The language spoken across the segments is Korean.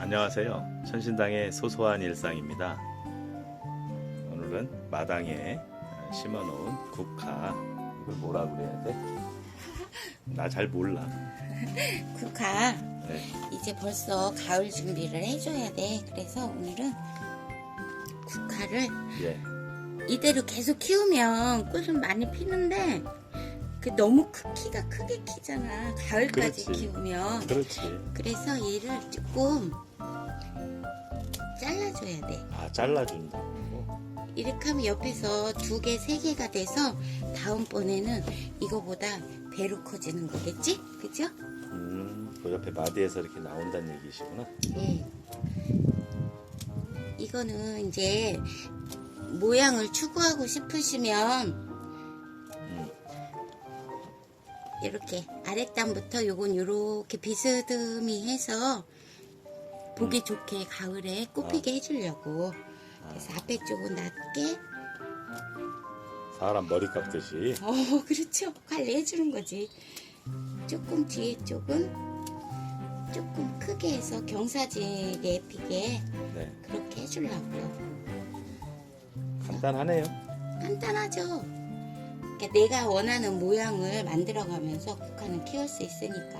안녕하세요. 천신당의 소소한 일상입니다. 오늘은 마당에 심어놓은 국화 이걸 뭐라 그래야 돼? 나 잘 몰라. 국화 네. 이제 벌써 가을 준비를 해줘야 돼. 그래서 오늘은 국화를 예. 이대로 계속 키우면 꽃은 많이 피는데 그 너무 크기가 크게 키잖아. 가을까지 그렇지. 키우면. 그렇지. 그래서 얘를 조금 잘라줘야 돼. 아 잘라준다. 이렇게 하면 옆에서 두 개, 세 개가 돼서 다음번에는 이거보다 배로 커지는 거겠지? 그죠? 음, 그 옆에 마디에서 이렇게 나온다는 얘기시구나. 네. 이거는 이제 모양을 추구하고 싶으시면 음, 이렇게 아랫단부터 요건 요렇게 비스듬히 해서 보기 좋게 가을에 꽃피게 해주려고. 그래서 앞에 쪽은 낮게. 사람 머리 깎듯이. 어 그렇죠. 관리해주는 거지. 조금 뒤에 쪽은 조금 크게 해서 경사지게 피게 네. 그렇게 해주려고 간단하네요. 간단하죠. 그러니까 내가 원하는 모양을 만들어가면서 국화는 키울 수 있으니까.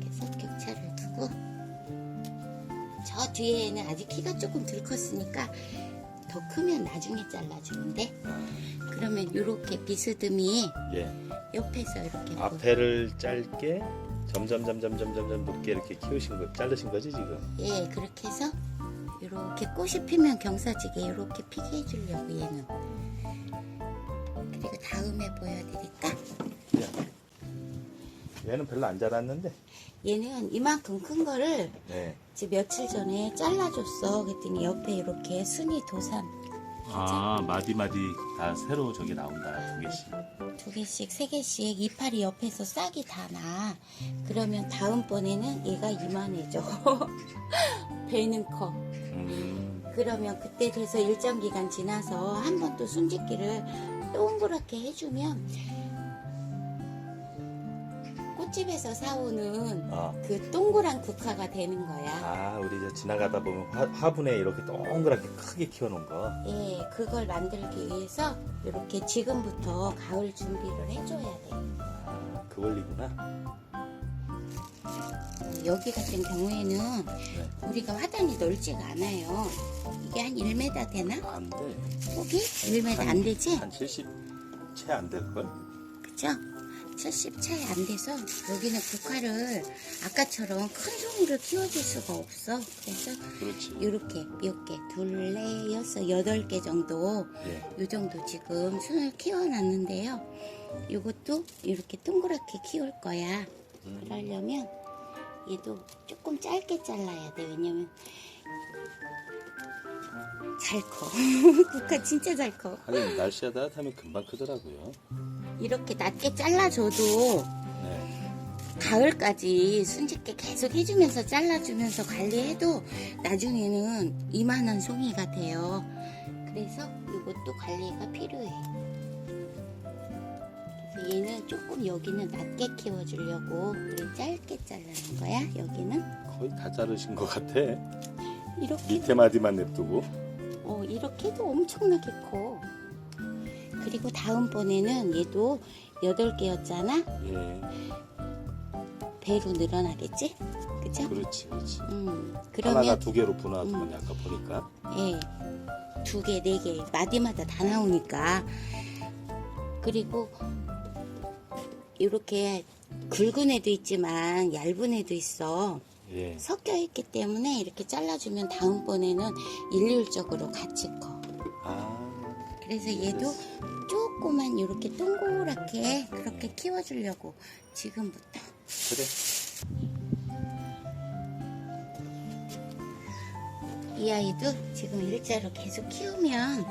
이렇게 격차를 두고 저 뒤에는 아직 키가 조금 덜 컸으니까 더 크면 나중에 잘라주는데 아, 그러면 이렇게 비스듬히 예. 옆에서 이렇게 보- 앞에를 짧게 점점 점 점 점 점 점 점 높게 이렇게 키우신 거 자르신 거지 지금. 예 그렇게 해서 이렇게 꽃이 피면 경사지게 이렇게 피게 해주려고 얘는 그리고 다음에 보여드릴까? 얘는 별로 안 자랐는데. 얘는 이만큼 큰 거를 네. 지금 며칠 전에 잘라줬어 그랬더니 옆에 이렇게 순이 도산 아 마디 마디 다 새로 저기 나온다 두 개씩. 두 개씩 세 개씩 이파리 옆에서 싹이 다 나. 그러면 다음번에는 얘가 이만해져. 배는 커. 음, 그러면 그때 돼서 일정 기간 지나서 한 번또 순짓기를 동그랗게 해주면 꽃집에서 사오는 아, 그 동그란 국화가 되는 거야. 아 우리 저 지나가다 보면 화, 화분에 이렇게 동그랗게 크게 키워놓은 거. 예, 그걸 만들기 위해서 이렇게 지금부터 가을 준비를 해줘야 돼. 아, 그 원리구나. 여기 같은 경우에는 네. 우리가 화단이 넓지가 않아요. 이게 한 1m 되나? 안 돼. 폭이? 1m 안 되지? 한 70채 안 될 걸? 그죠? 70 차이 안 돼서 여기는 국화를 아까처럼 큰 송이를 키워줄 수가 없어. 그래서 그렇지. 이렇게 몇 개, 둘, 넷, 여섯, 여덟 개 정도 예. 요 정도 지금 순을 키워놨는데요. 요것도 이렇게 동그랗게 키울 거야. 음. 그러려면 얘도 조금 짧게 잘라야 돼. 왜냐면 잘 커. 국화 진짜 잘 커. 하긴 날씨가 따뜻하면 금방 크더라고요. 이렇게 낮게 잘라줘도 네. 가을까지 순짓게 계속 해주면서 잘라주면서 관리해도 나중에는 이만한 송이가 돼요. 그래서 이것도 관리가 필요해. 그래서 얘는 조금 여기는 낮게 키워주려고 우리 짧게 자르는 거야. 여기는 거의 다 자르신 것 같아. 이렇게 밑에 마디만 냅두고. 어, 이렇게 해도 엄청나게 커. 그리고 다음번에는 얘도 8개였잖아? 예. 배로 늘어나겠지? 그죠? 그렇지, 그렇지. 음, 하나가 그러면, 두 개로 분화하면 음. 아까 보니까. 예, 두 개, 네 개, 마디마다 다 나오니까. 그리고, 이렇게 굵은 애도 있지만 얇은 애도 있어. 예. 섞여 있기 때문에 이렇게 잘라주면 다음번에는 일률적으로 같이 커. 아, 그래서 얘도 조그만 이렇게 동그랗게 그렇게 키워주려고 지금부터 그래. 이 아이도 지금 일자로 계속 키우면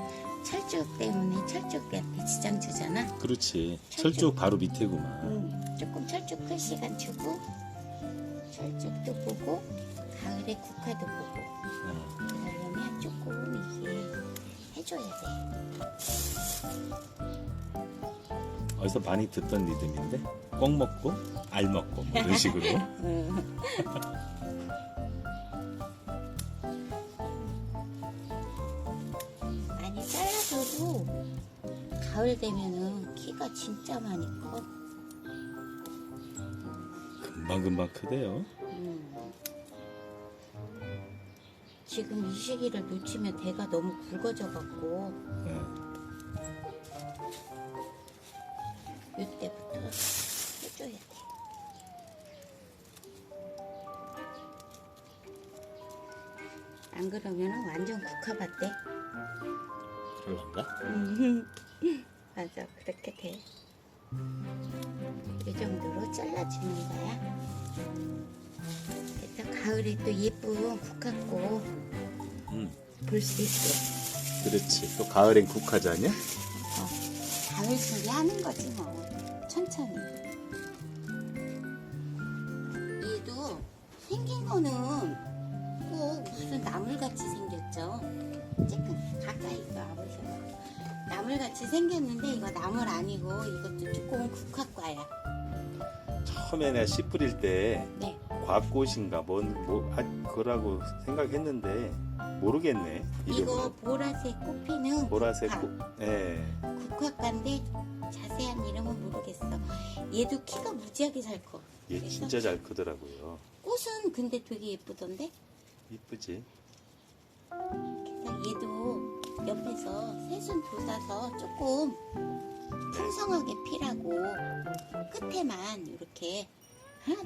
철쭉 때문에 철쭉한테 지장 주잖아. 그렇지. 철쭉. 철쭉 바로 밑에구만. 음, 조금 철쭉 클 시간 주고 철쭉도 보고 가을에 국화도 보고 어. 그러려면 조금 이게 해줘야 돼. 어디서 많이 듣던 리듬인데 꼭 먹고 알 먹고 뭐 이런 식으로 많이 잘라줘도 가을 되면은 키가 진짜 많이 커. 금방 금방 크대요. 음. 지금 이 시기를 놓치면 대가 너무 굵어져 갖고 네. 이때부터 해줘야 돼. 안 그러면 완전 국화밭대. 그런가? 맞아, 그렇게 돼. 이 정도로 잘라주는 거야. 가을에 또 예쁜 국화꽃 음, 볼수 있게. 그렇지. 또 가을엔 국화자냐? 어, 가을 소리 하는 거지 뭐. 천천히. 얘도 생긴 거는 꼭 무슨 나물같이 생겼죠. 조금 가까이 와보셔봐. 나물같이 생겼는데 이거 나물 아니고 이것도 조금 국화과야. 처음에 내가 씨 뿌릴 때 네. 곽꽃인가 뭔 뭐, 아, 그거라고 생각했는데 모르겠네. 이거 이름을. 보라색 꽃피는 보라색 국화. 꽃. 예. 국화과인데 자세한 이름은 모르겠어. 얘도 키가 무지하게 잘 커. 얘 그래서 진짜 잘 크더라고요. 꽃은 근데 되게 예쁘던데? 이쁘지? 그래서 얘도 옆에서 새순 돋아서 조금 풍성하게 피라고 끝에만 이렇게 아,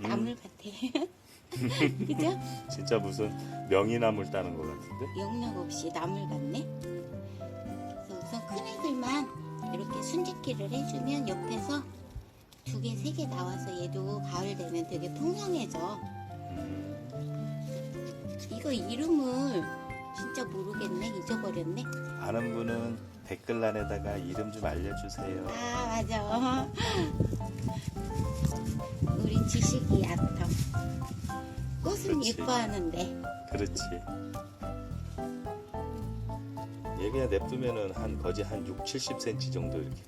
나물 같아. 그죠? 진짜 무슨 명이나물 따는 것 같은데? 영락 없이 나물 같네. 그래서 우선 큰 애들만 이렇게 순짓기를 해주면 옆에서 두 개, 세 개 나와서 얘도 가을 되면 되게 풍성해져. 이거 이름을 진짜 모르겠네. 잊어버렸네. 아는 분은 댓글란에다가 이름 좀 알려주세요. 아 맞아 그렇지. 예뻐하는데 그렇지. 얘 그냥 냅두면은 한 거지 한 6, 70cm 정도 이렇게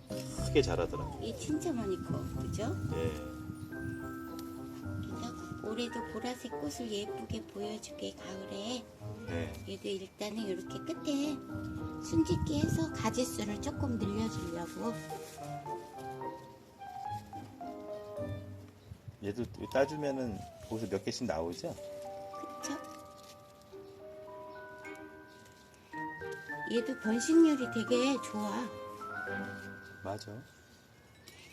크게 자라더라고. 얘 진짜 많이 커 그죠? 예. 그래서 올해도 보라색 꽃을 예쁘게 보여주게 가을에 네. 얘도 일단은 이렇게 끝에 순짓기 해서 가지 수를 조금 늘려주려고 얘도 따주면은 거기서 몇 개씩 나오죠? 그쵸? 얘도 번식률이 되게 좋아 맞아.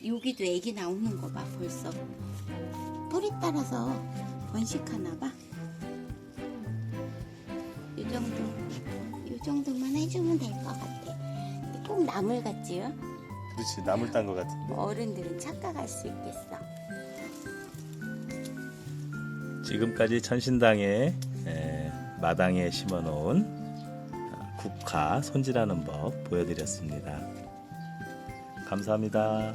여기도 애기 나오는 거 봐 벌써 뿌리 따라서 번식하나 봐. 이 정도 이 정도만 해주면 될 것 같아. 꼭 나물 같지요? 그렇지. 나물 딴것 같은데. 어른들은 착각할 수 있겠어. 지금까지 천신당에 에, 마당에 심어놓은 아, 국화 손질하는 법 보여드렸습니다. 감사합니다.